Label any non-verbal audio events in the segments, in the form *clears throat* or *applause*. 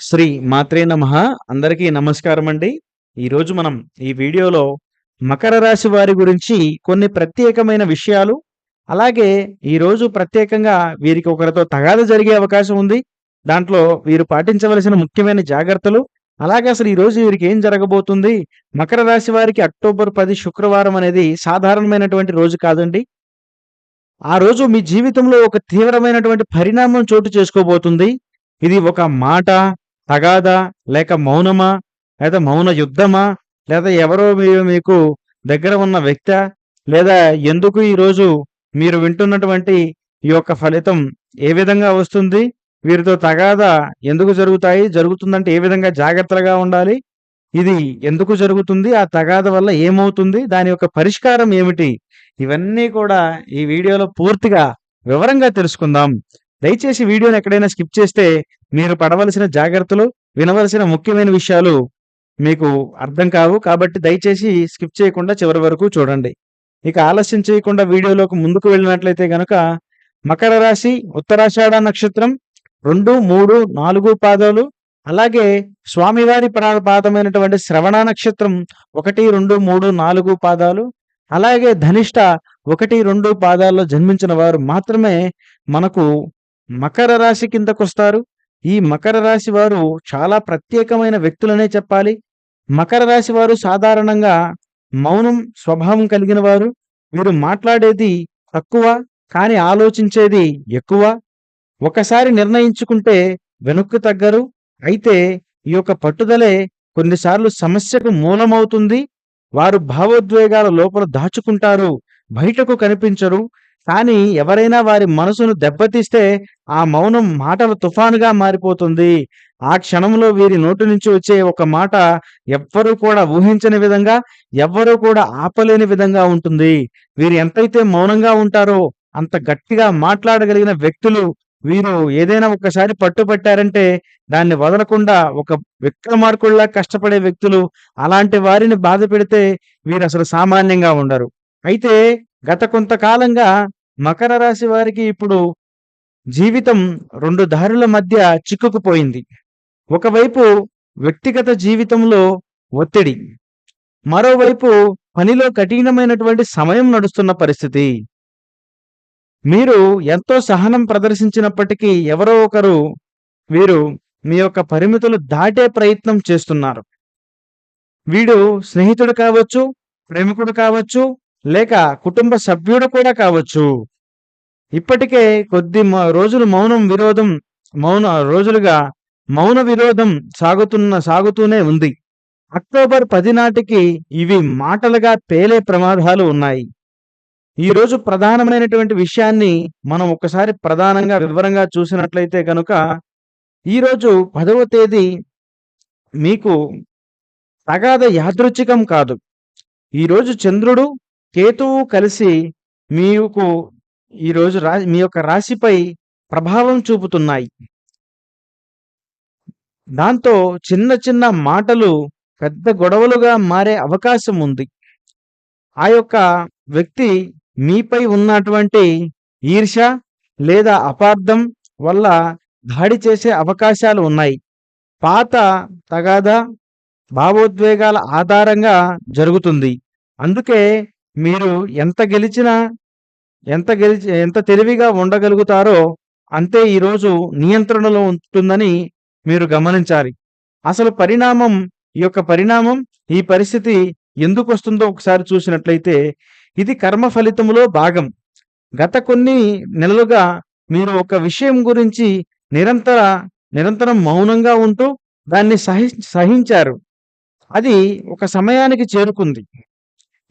శ్రీ మాత్రే నమః. అందరికీ నమస్కారం అండి ఈరోజు మనం ఈ వీడియోలో మకర రాశి వారి గురించి కొన్ని ప్రత్యేకమైన విషయాలు అలాగే ఈరోజు ప్రత్యేకంగా వీరికి ఒకరితో తగాద జరిగే అవకాశం ఉంది. దాంట్లో వీరు పాటించవలసిన ముఖ్యమైన జాగ్రత్తలు అలాగే అసలు ఈరోజు వీరికి ఏం జరగబోతుంది? మకర రాశి వారికి అక్టోబర్ పది శుక్రవారం అనేది సాధారణమైనటువంటి రోజు కాదండి. ఆ రోజు మీ జీవితంలో ఒక తీవ్రమైనటువంటి పరిణామం చోటు చేసుకోబోతుంది. ఇది ఒక మాట తగాదా లేక మౌనమా? లేదా మౌన యుద్ధమా? లేదా ఎవరో మీరు మీకు దగ్గర ఉన్న వ్యక్త? లేదా ఎందుకు ఈరోజు మీరు వింటున్నటువంటి ఈ యొక్క ఫలితం ఏ విధంగా వస్తుంది? వీరితో తగాదా ఎందుకు జరుగుతాయి? జరుగుతుందంటే ఏ విధంగా జాగ్రత్తగా ఉండాలి? ఇది ఎందుకు జరుగుతుంది? ఆ తగాద వల్ల ఏమవుతుంది? దాని యొక్క పరిష్కారం ఏమిటి? ఇవన్నీ కూడా ఈ వీడియోలో పూర్తిగా వివరంగా తెలుసుకుందాం. దయచేసి వీడియోని ఎక్కడైనా స్కిప్ చేస్తే మీరు పడవలసిన జాగ్రత్తలు వినవలసిన ముఖ్యమైన విషయాలు మీకు అర్థం కావు కాబట్టి దయచేసి స్కిప్ చేయకుండా చివరి వరకు చూడండి. ఇక ఆలస్యం చేయకుండా వీడియోలోకి ముందుకు వెళ్ళినట్లయితే గనక మకర రాశి ఉత్తరాషాఢ నక్షత్రం రెండు మూడు నాలుగు పాదాలు అలాగే స్వామివారి పాదమైనటువంటి శ్రవణ నక్షత్రం ఒకటి రెండు మూడు నాలుగు పాదాలు అలాగే ధనిష్ట ఒకటి రెండు పాదాల్లో జన్మించిన వారు మాత్రమే మనకు మకర రాశి కిందకు వస్తారు ఈ మకర రాశి వారు చాలా ప్రత్యేకమైన వ్యక్తులనే చెప్పాలి. మకర రాశి వారు సాధారణంగా మౌనం స్వభావం కలిగిన వారు. వీరు మాట్లాడేది తక్కువ కానీ ఆలోచించేది ఎక్కువ. ఒకసారి నిర్ణయించుకుంటే వెనక్కు తగ్గరు. అయితే ఈ యొక్క పట్టుదలే కొన్నిసార్లు సమస్యకు మూలమవుతుంది. వారు భావోద్వేగాల లోపల దాచుకుంటారు. బయటకు కనిపించరు. కానీ ఎవరైనా వారి మనసును దెబ్బతీస్తే ఆ మౌనం మాటల తుఫానుగా మారిపోతుంది. ఆ క్షణంలో వీరి నోటి నుంచి వచ్చే ఒక మాట ఎవ్వరూ కూడా ఊహించని విధంగా ఎవ్వరూ కూడా ఆపలేని విధంగా ఉంటుంది. వీరు ఎంతైతే మౌనంగా ఉంటారో అంత గట్టిగా మాట్లాడగలిగిన వ్యక్తులు వీరు ఏదైనా ఒక్కసారి పట్టుపట్టారంటే దాన్ని వదలకుండా ఒక విక్రమార్కుల్లా కష్టపడే వ్యక్తులు అలాంటి వారిని బాధ పెడితే వీరు అసలు సామాన్యంగా ఉండరు. అయితే గత కొంతకాలంగా మకర రాశి వారికి ఇప్పుడు జీవితం రెండు దారుల మధ్య చిక్కుకుపోయింది. ఒకవైపు వ్యక్తిగత జీవితంలో ఒత్తిడి మరోవైపు పనిలో కఠినమైనటువంటి సమయం నడుస్తున్న పరిస్థితి. మీరు ఎంతో సహనం ప్రదర్శించినప్పటికీ ఎవరో ఒకరు వీరు మీ యొక్క పరిమితులు దాటే ప్రయత్నం చేస్తున్నారు. వీడు స్నేహితుడు కావచ్చు ప్రేమికుడు కావచ్చు లేక కుటుంబ సభ్యుడు కూడా కావచ్చు. ఇప్పటికే కొద్ది రోజులు మౌనం విరోధం మౌన రోజులుగా మౌన విరోధం సాగుతున్న సాగుతూనే ఉంది. అక్టోబర్ పది నాటికి ఇవి మాటలుగా పేలే ప్రమాదాలు ఉన్నాయి. ఈ రోజు ప్రధానమైనటువంటి విషయాన్ని మనం ఒకసారి ప్రధానంగా వివరంగా చూసినట్లయితే కనుక ఈరోజు పదవ తేదీ మీకు తగాద యాదృచ్ఛికం కాదు. ఈరోజు చంద్రుడు కేతువు కలిసి మీకు ఈరోజు రా మీ యొక్క రాశిపై ప్రభావం చూపుతున్నాయి. దాంతో చిన్న చిన్న మాటలు పెద్ద గొడవలుగా మారే అవకాశం ఉంది. ఆ యొక్క వ్యక్తి మీపై ఉన్నటువంటి ఈర్ష్య లేదా అపార్థం వల్ల దాడి చేసే అవకాశాలు ఉన్నాయి. పాత తగాదా భావోద్వేగాల ఆధారంగా జరుగుతుంది. అందుకే మీరు ఎంత గెలిచినా ఎంత గెలిచి ఎంత తెలివిగా ఉండగలుగుతారో అంతే ఈరోజు నియంత్రణలో ఉంటుందని మీరు గమనించాలి. అసలు పరిణామం ఈ యొక్క పరిణామం ఈ పరిస్థితి ఎందుకు వస్తుందో ఒకసారి చూసినట్లయితే ఇది కర్మ ఫలితములో భాగం. గత కొన్ని నెలలుగా మీరు ఒక విషయం గురించి నిరంతర నిరంతరం మౌనంగా ఉంటూ దాన్ని సహి సహించారు. అది ఒక సమయానికి చేరుకుంది.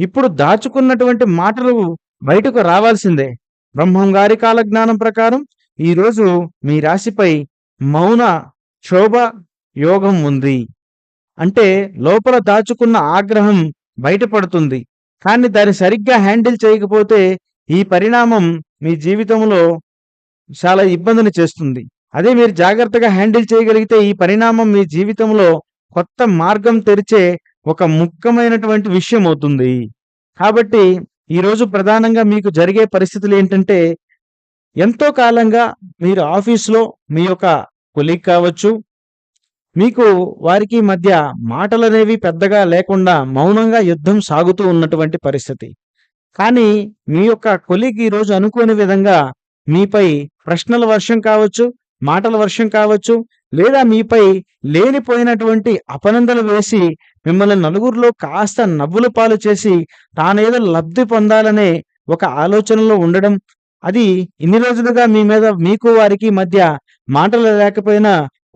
ఇప్పుడు దాచుకున్నటువంటి మాటలు బయటకు రావాల్సిందే. బ్రహ్మం గారి కాలజ్ఞానం ప్రకారం ఈరోజు మీ రాశిపై మౌన క్షోభ యోగం ఉంది. అంటే లోపల దాచుకున్న ఆగ్రహం బయటపడుతుంది. కానీ దాన్ని సరిగ్గా హ్యాండిల్ చేయకపోతే ఈ పరిణామం మీ జీవితంలో చాలా ఇబ్బందిని చేస్తుంది. అదే మీరు జాగ్రత్తగా హ్యాండిల్ చేయగలిగితే ఈ పరిణామం మీ జీవితంలో కొత్త మార్గం తెరిచే ఒక ముఖ్యమైనటువంటి విషయం అవుతుంది కాబట్టి ఈరోజు ప్రధానంగా మీకు జరిగే పరిస్థితులు ఏంటంటే ఎంతో కాలంగా మీరు ఆఫీస్లో మీ యొక్క కొలీగ్ కావచ్చు మీకు వారికి మధ్య మాటలనేవి పెద్దగా లేకుండా మౌనంగా యుద్ధం సాగుతూ ఉన్నటువంటి పరిస్థితి. కానీ మీ యొక్క కొలీగ్ ఈరోజు అనుకోని విధంగా మీపై ప్రశ్నల వర్షం కావచ్చు, మాటల వర్షం కావచ్చు, లేదా మీపై లేనిపోయినటువంటి అపనందలు వేసి మిమ్మల్ని నలుగురిలో కాస్త నవ్వుల పాలు చేసి తానేదో లబ్ధి పొందాలనే ఒక ఆలోచనలో ఉండడం, అది ఇన్ని రోజులుగా మీ మీద మీకు వారికి మధ్య మాటలు లేకపోయినా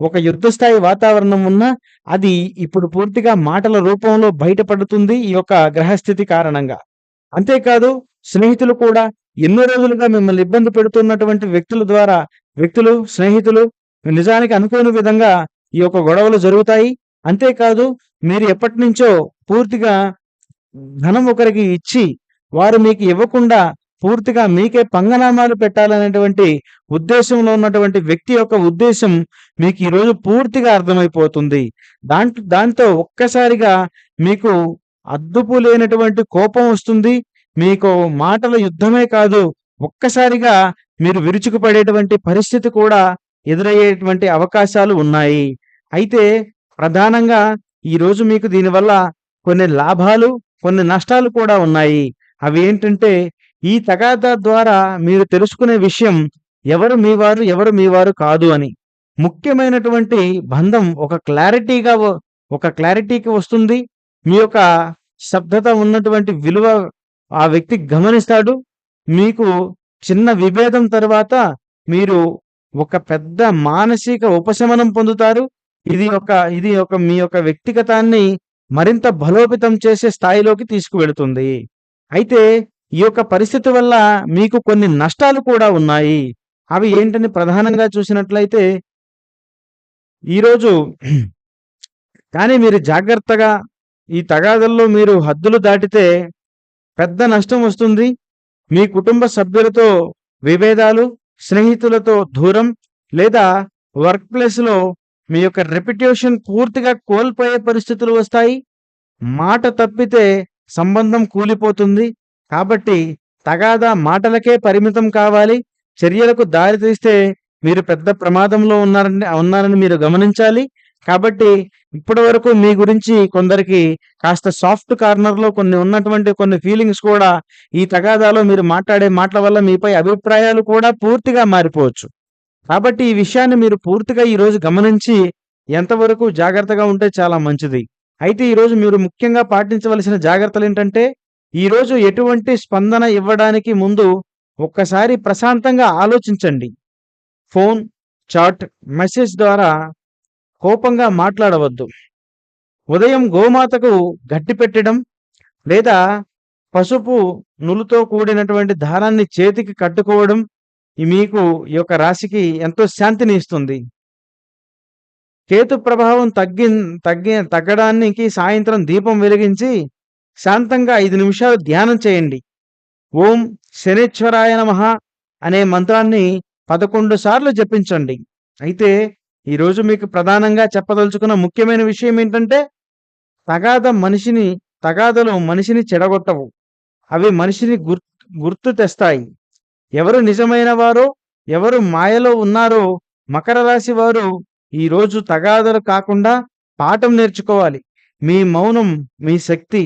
ఒక యుద్ధ స్థాయి వాతావరణం ఉన్నా అది ఇప్పుడు పూర్తిగా మాటల రూపంలో బయటపడుతుంది ఈ యొక్క గ్రహస్థితి కారణంగా. అంతేకాదు స్నేహితులు కూడా ఎన్నో రోజులుగా మిమ్మల్ని ఇబ్బంది పెడుతున్నటువంటి వ్యక్తుల ద్వారా వ్యక్తులు, స్నేహితులు నిజానికి అనుకోని విధంగా ఈ యొక్క గొడవలు జరుగుతాయి. అంతేకాదు మీరు ఎప్పటినుంచో పూర్తిగా ధనం ఒకరికి ఇచ్చి వారు మీకు ఇవ్వకుండా పూర్తిగా మీకే పంగనామాలు పెట్టాలనేటువంటి ఉద్దేశంలో ఉన్నటువంటి వ్యక్తి యొక్క ఉద్దేశం మీకు ఈరోజు పూర్తిగా అర్థమైపోతుంది. దాంట్ దాంతో ఒక్కసారిగా మీకు అద్దుపు లేనటువంటి కోపం వస్తుంది. మీకు మాటల యుద్ధమే కాదు ఒక్కసారిగా మీరు విరుచుకుపడేటువంటి పరిస్థితి కూడా ఎదురయ్యేటువంటి అవకాశాలు ఉన్నాయి. అయితే ప్రధానంగా ఈరోజు మీకు దీనివల్ల కొన్ని లాభాలు, కొన్ని నష్టాలు కూడా ఉన్నాయి. అవి ఏంటంటే ఈ తగాదా ద్వారా మీరు తెలుసుకునే విషయం ఎవరు మీ వారు, ఎవరు మీ వారు కాదు అని. ముఖ్యమైనటువంటి బంధం ఒక క్లారిటీగా ఒక క్లారిటీకి వస్తుంది. మీ యొక్క శబ్దత ఉన్నటువంటి విలువ ఆ వ్యక్తి గమనిస్తాడు. మీకు చిన్న విభేదం తర్వాత మీరు ఒక పెద్ద మానసిక ఉపశమనం పొందుతారు. ఇది ఒక ఇది ఒక మీ యొక్క వ్యక్తిగతాన్ని మరింత బలోపేతం చేసే స్థాయిలోకి తీసుకువెళుతుంది. అయితే ఈ యొక్క పరిస్థితి వల్ల మీకు కొన్ని నష్టాలు కూడా ఉన్నాయి. అవి ఏంటని ప్రధానంగా చూసినట్లయితే ఈరోజు *clears throat* కానీ మీరు జాగ్రత్తగా ఈ తగాదల్లో మీరు హద్దులు దాటితే పెద్ద నష్టం వస్తుంది. మీ కుటుంబ సభ్యులతో విభేదాలు, స్నేహితులతో దూరం లేదా వర్క్ ప్లేస్‌లో మీ యొక్క రెప్యుటేషన్ పూర్తిగా కోల్పోయే పరిస్థితులు వస్తాయి. మాట తప్పితే సంబంధం కూలిపోతుంది. కాబట్టి తగాదా మాటలకే పరిమితం కావాలి. చర్యలకు దారి తీస్తే మీరు పెద్ద ప్రమాదంలో ఉన్నారని ఉన్నారని మీరు గమనించాలి. కాబట్టి ఇప్పటివరకు మీ గురించి కొందరికి కాస్త సాఫ్ట్ కార్నర్‌లో కొన్ని ఉన్నటువంటి కొన్ని ఫీలింగ్స్ కూడా ఈ తగాదాలో మీరు మాట్లాడే మాటల వల్ల మీపై అభిప్రాయాలు కూడా పూర్తిగా మారిపోవచ్చు. కాబట్టి ఈ విషయాన్ని మీరు పూర్తిగా ఈరోజు గమనించి ఎంతవరకు జాగ్రత్తగా ఉంటే చాలా మంచిది. అయితే ఈరోజు మీరు ముఖ్యంగా పాటించవలసిన జాగ్రత్తలు ఏంటంటే ఈరోజు ఎటువంటి స్పందన ఇవ్వడానికి ముందు ఒక్కసారి ప్రశాంతంగా ఆలోచించండి. ఫోన్, చాట్, మెసేజ్ ద్వారా కోపంగా మాట్లాడవద్దు. ఉదయం గోమాతకు గట్టి పెట్టడం లేదా పసుపు నులుతో కూడినటువంటి దారాన్ని చేతికి కట్టుకోవడం మీకు ఈ యొక్క రాశికి ఎంతో శాంతిని ఇస్తుంది. కేతు ప్రభావం తగ్గి తగ్గి తగ్గడానికి సాయంత్రం దీపం వెలిగించి శాంతంగా ఐదు నిమిషాలు ధ్యానం చేయండి. ఓం శనేశ్వరాయ నమః అనే మంత్రాన్ని 11 సార్లు జపించండి. అయితే ఈరోజు మీకు ప్రధానంగా చెప్పదలుచుకున్న ముఖ్యమైన విషయం ఏంటంటే తగాద మనిషిని తగాదలు మనిషిని చెడగొట్టవు. అవి మనిషిని గుర్ గుర్తు తెస్తాయి. ఎవరు నిజమైన వారో, ఎవరు మాయలో ఉన్నారో మకర రాశి వారు ఈరోజు తగాదలు కాకుండా పాఠం నేర్చుకోవాలి. మీ మౌనం మీ శక్తి.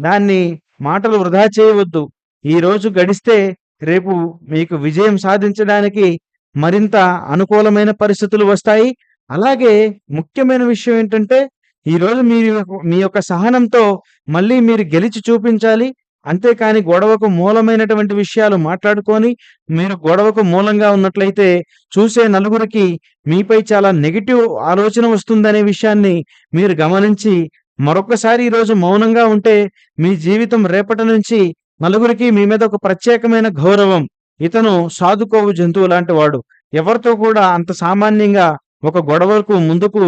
దాన్ని మాటలు వృధా చేయవద్దు. ఈరోజు గడిస్తే రేపు మీకు విజయం సాధించడానికి మరింత అనుకూలమైన పరిస్థితులు వస్తాయి. అలాగే ముఖ్యమైన విషయం ఏంటంటే ఈరోజు మీరు మీ యొక్క సహనంతో మళ్ళీ మీరు గెలిచి చూపించాలి. అంతేకాని గొడవకు మూలమైనటువంటి విషయాలు మాట్లాడుకొని మీరు గొడవకు మూలంగా ఉన్నట్లయితే చూసే నలుగురికి మీపై చాలా నెగిటివ్ ఆలోచన వస్తుందనే విషయాన్ని మీరు గమనించి మరొకసారి ఈరోజు మౌనంగా ఉంటే మీ జీవితం రేపటి నుంచి నలుగురికి మీ మీద ఒక ప్రత్యేకమైన గౌరవం. ఇతను సాధుకోవు జంతువు లాంటి వాడు. ఎవరితో కూడా అంత సామాన్యంగా ఒక గొడవకు ముందుకు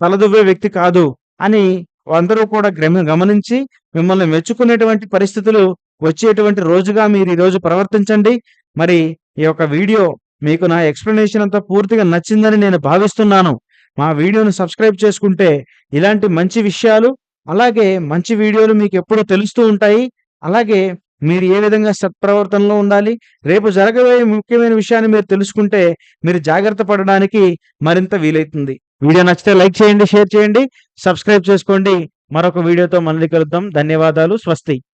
తలదువ్వే వ్యక్తి కాదు అని అందరూ కూడా గ్రమ గమనించి మిమ్మల్ని మెచ్చుకునేటువంటి పరిస్థితులు వచ్చేటువంటి రోజుగా మీరు ఈరోజు ప్రవర్తించండి. మరి ఈ యొక్క వీడియో మీకు నా ఎక్స్‌ప్లనేషన్ అంతా పూర్తిగా నచ్చిందని నేను భావిస్తున్నాను. మా వీడియోను సబ్స్క్రైబ్ చేసుకుంటే ఇలాంటి మంచి విషయాలు, అలాగే మంచి వీడియోలు మీకు ఎప్పుడూ తెలుస్తూ ఉంటాయి. అలాగే మీరు ఏ విధంగా సత్ప్రవర్తనలో ఉండాలి, రేపు జరగబోయే ముఖ్యమైన విషయాన్ని మీరు తెలుసుకుంటే మీరు జాగ్రత్త పడడానికి మరింత వీలైతుంది. వీడియో నచ్చితే లైక్ చేయండి షేర్ చేయండి సబ్స్క్రైబ్ చేసుకోండి. మరొక వీడియోతో మళ్ళీ కలుద్దాం. ధన్యవాదాలు. స్వస్తి.